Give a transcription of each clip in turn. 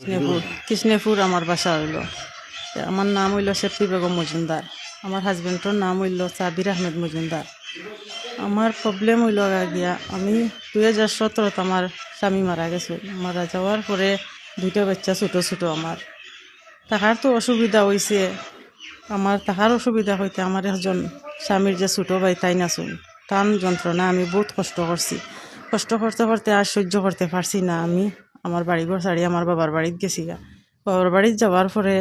কৃষ্ণপুর কৃষ্ণপুর আমার বাসা হইল। আমার নাম হইল শেফি বেগম মজুমদার। আমার হাজবেন্ডর নাম হইল সাবির আহমেদ মজুমদার। আমার প্রবলেম হইল গিয়া, আমি দুই হাজার সতেরোত আমার স্বামী মারা গেছে। মারা যাওয়ার পরে দুইটা বাচ্চা ছোটো ছোটো আমার। তাহার তো অসুবিধা হয়েছে আমার তাহার অসুবিধা হইতে আমার একজন স্বামীর যে ছোটো ভাই তাই নাচুন টান যন্ত্রণা, আমি বহুত কষ্ট করছি। কষ্ট করতে করতে আর সহ্য করতে পারছি না আমি। আমার বাড়িঘর ছাড়ি আমার বাবার বাড়িত গেছি গা বাবার বাড়িত যাওয়ার পরে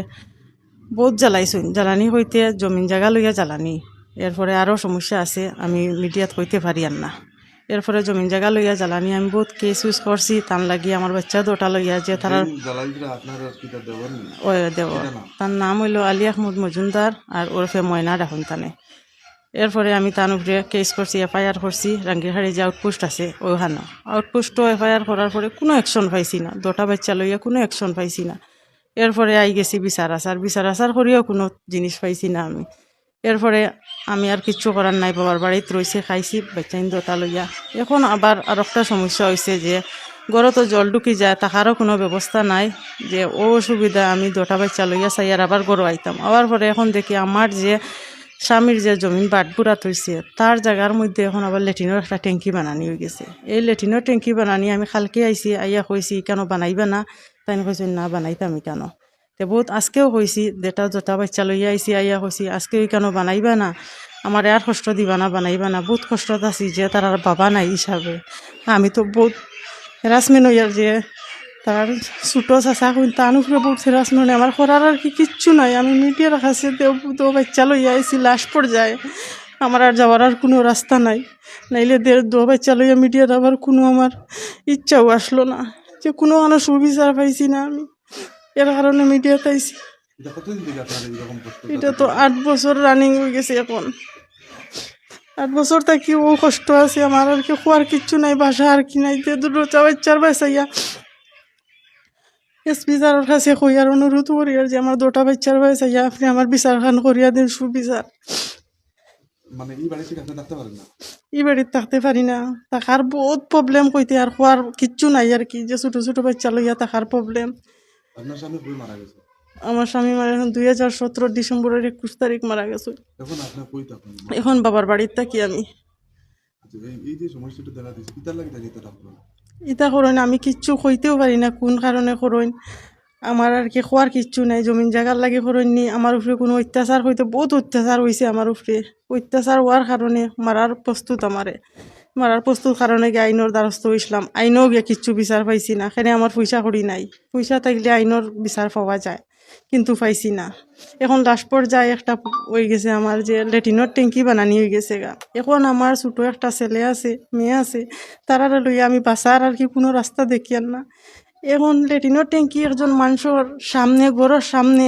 বহুত জ্বালাইছুন। জ্বালানি হইতে জমিন জায়গা লইয়া জ্বালানি। এরপরে আরও সমস্যা আছে আমি মিডিয়াত কইতে পারি আর না। এরপরে জমিন জায়গা লইয়া জ্বালানি আমি বহুত কেস ইউজ করছি তান লাগি আমার বাচ্চা দুটা লইয়া যে তারা ওই দেব তার নাম হইল আলী আহমদ মজুমদার আর ওরফে ময়না রাখুন তানে। এরপরে আমি তার উপরে কেস করছি এফআইআর করছি রাঙ্গিহাড়ি যে আউটপোস্ট আছে ওইখানে। আউটপোস্টও এফআইআর করার পরে কোনো অ্যাকশন পাইছি না, দুটা বাচ্চা লইয়া কোনো অ্যাকশন পাইছি না। এরপরে আই গেছি বিচার আচার বিচার আচার করিও কোনো জিনিস পাইছি না আমি। এরপরে আমি আর কিচ্ছু করার নাই, বাবার বাড়িতে রয়েছে খাইছি, বাচ্চা দুটা লইয়া। এখন আবার আর একটা সমস্যা হয়েছে যে গড়ে তো জল ঢুকি যায়, তাহারও কোনো ব্যবস্থা নাই যে অসুবিধা, আমি দুটা বাচ্চা লইয়া চাই আর আবার গরু আইতাম। আবার পরে এখন দেখি আমার যে স্বামীর যে জমিন বাটপুরা থইছে তার জায়গার মধ্যে এখন আবার লেট্রিনের একটা ট্যাঙ্কি বানানি হয়ে গেছে। এই লেট্রিনের ট্যাঙ্কি বানানি আমি খালকে আইছি, আইয়া কইছি, কেন বানাইবা না? তাই কইছে, না বানাইতাম কেন? তে বহুত আজকেও কইছি যেটা জোটা বাচ্চা লইয়া আইছি, আইয়া কইছি, আজকেও কেন বানাইবা না? আমার আর কষ্ট দিবা না, বানাইবা না। বহুত কষ্টত আছি যে তার আর বাবা নাই হিসাবে। আমি তো বহুত হইয়ার যে তার ছোটো চাচা কইন তার উপরে বহুত হেরাসমেন্ট আমার করার আর কি কিচ্ছু নাই। আমি মিডিয়ার কাছে দেও তো বাচ্চা লইয়া আইছি লাশ যায় আমার আর যাওয়ার আর কোনো রাস্তা নাই। নাইলে দের দো বাচ্চা লইয়া মিডিয়ার আবার কোনো আমার ইচ্ছাও আসলো না। যে কোনো কোনো সুবিচার পাইছি না আমি। এর কারণে মিডিয়াতে আইছি এটা তো আট বছর রানিং হয়ে গেছে এখন। আট বছর থাকি ও কষ্ট আছে? আমার আর কি খোয়ার কিচ্ছু নাই বাসা আর কি নাই। যে দুটো চার বাচ্চাইয়া এসপি স্যারের কাছে কই আর অনুরোধ করি আর যে আমার দুটা বাচ্চার বাচ্চাইয়া আপনি আমার বিচার খান করিয়া দিন সুবিচার। মানে এই বাড়ি আপনি থাকতে পারেন না? ই বাড়িতে থাকতে পারি না। থাকার বহুত প্রবলেম কইতে আর খোয়ার কিচ্ছু নাই আর কি। যে ছোটো ছোটো বাচ্চা লইয়া থাকার প্রবলেম আপনার স্বামী মারা গেছে? আমার স্বামী মারা এখন দুই হাজার সতেরো ডিসেম্বরের একুশ তারিখ মারা গেছে। এখন আপনার কই থাকেন এখন বাবার বাড়িতে থাকি আমি। আচ্ছা এই এই যে সমস্যাটা দেখা দিচ্ছে কিতার লাগে তাই আপনার করইন আমি কিচ্ছু কইতেও পারি না, কোন কারণে করইন আমার আর কি খোয়ার কিচ্ছু নাই, জমিন জায়গার লাগে করইন নি। আমার উপরে কোনো অত্যাচার হইতে বহুত অত্যাচার হয়েছে আমার উপরে অত্যাচার হওয়ার কারণে মারার প্রস্তুত আমারে মারার প্রস্তুত কারণে গিয়ে আইনের দ্বারস্থ হয়েছিলাম আইনও গিয়ে কিচ্ছু বিচার পাইছি না সেখানে আমার পয়সা করি নাই। পয়সা থাকলে আইনের বিচার পাওয়া যায়। কিন্তু পাইছি না। এখন লাস্ট পর্যায়ে একটা হয়ে গেছে আমার যে লেটিনের ট্যাঙ্কি বানানি হয়ে গেছে গা। এখন আমার ছোটো একটা ছেলে আছে, মেয়ে আছে তারা লইয়া আমি বাসার আর কি কোনো রাস্তা দেখি আর না। এখন লেটিনের ট্যাঙ্কি একজন মানুষের সামনে ঘরের সামনে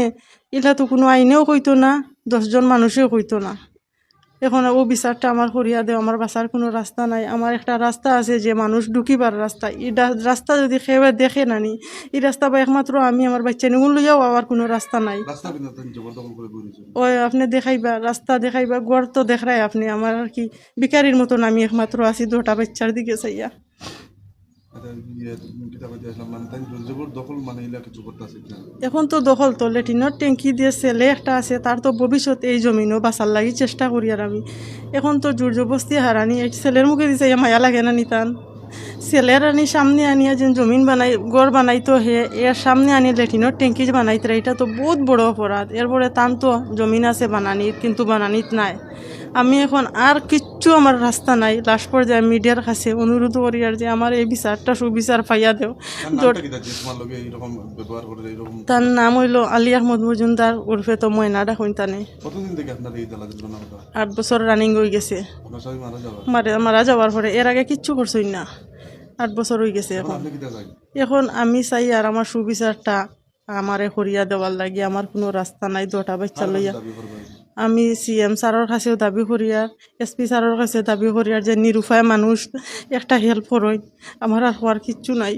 এটা তো কোনো আইনেও কইতো না দশজন মানুষেও কইতো না। এখন ও বিচারটা আমার করিয়া দেয় আমার বাসার কোনো রাস্তা নাই। আমার একটা রাস্তা আছে যে মানুষ ঢুকিবার রাস্তা। এই রাস্তা যদি খেয়ে দেখে নানি এই রাস্তা বা একমাত্র আমি আমার বাচ্চা নিগুন লইয়াও আবার কোনো রাস্তা নাই। ওই আপনি দেখাইবা রাস্তা দেখাইবা গড় তো দেখায় আপনি। আমার আর কি বিকারির মতন আমি একমাত্র আছি দুটা বাচ্চার দিকে চাইয়া। এখন তো দখল তো লেটিনের ট্যাঙ্কি দিয়ে ছেলে একটা আছে, তার তো ভবিষ্যৎ এই জমিনও বাঁচার লাগি চেষ্টা করি আর আমি। এখন তো জবস্তি হারানি, এই ছেলের মুখে দিছে মায়া লাগে না নিতান। ছেলের আনি সামনে আনিয়া যেন জমিন বানাই গড় বানাইতো হে এর সামনে আনি লেটিনের ট্যাঙ্কি যে বানাইতে এটা তো বহুত বড় অপরাধ। এরপরে তান তো জমিন আছে বানানির, কিন্তু বানানিত নাই। আমি এখন আর কিচ্ছু আমার রাস্তা নাই। লাস্ট পর্যায়ে মিডিয়ার কাছে অনুরোধ করি আর যে আমার এই বিচারটা সুবিচার পাইয়া দেও। তার নাম হইল আলী আহমদ মজুমদার উর্ফে তো ময়না ডাকুন তানে কতদিন থেকে আপনার এই জ্বালা যন্ত্রণা কথা? আট বছর রানিং হয়ে গেছে। মারা যাওয়ার পরে? এর আগে কিচ্ছু করছই না। আট বছর হয়ে গেছে এখন এখন। আমি চাই আর আমার সুবিচারটা আমারে করিয়া দেওয়ার লাগে। আমার কোনো রাস্তা নাই দুটা বাচ্চা লইয়া। দাবি সি এম স্যারের কাছেও দাবি করি আর এসপি স্যারের কাছে দাবি করি আর যে নিরুপায় মানুষ একটা হেল্প করই আমার আর হওয়ার কিচ্ছু নাই।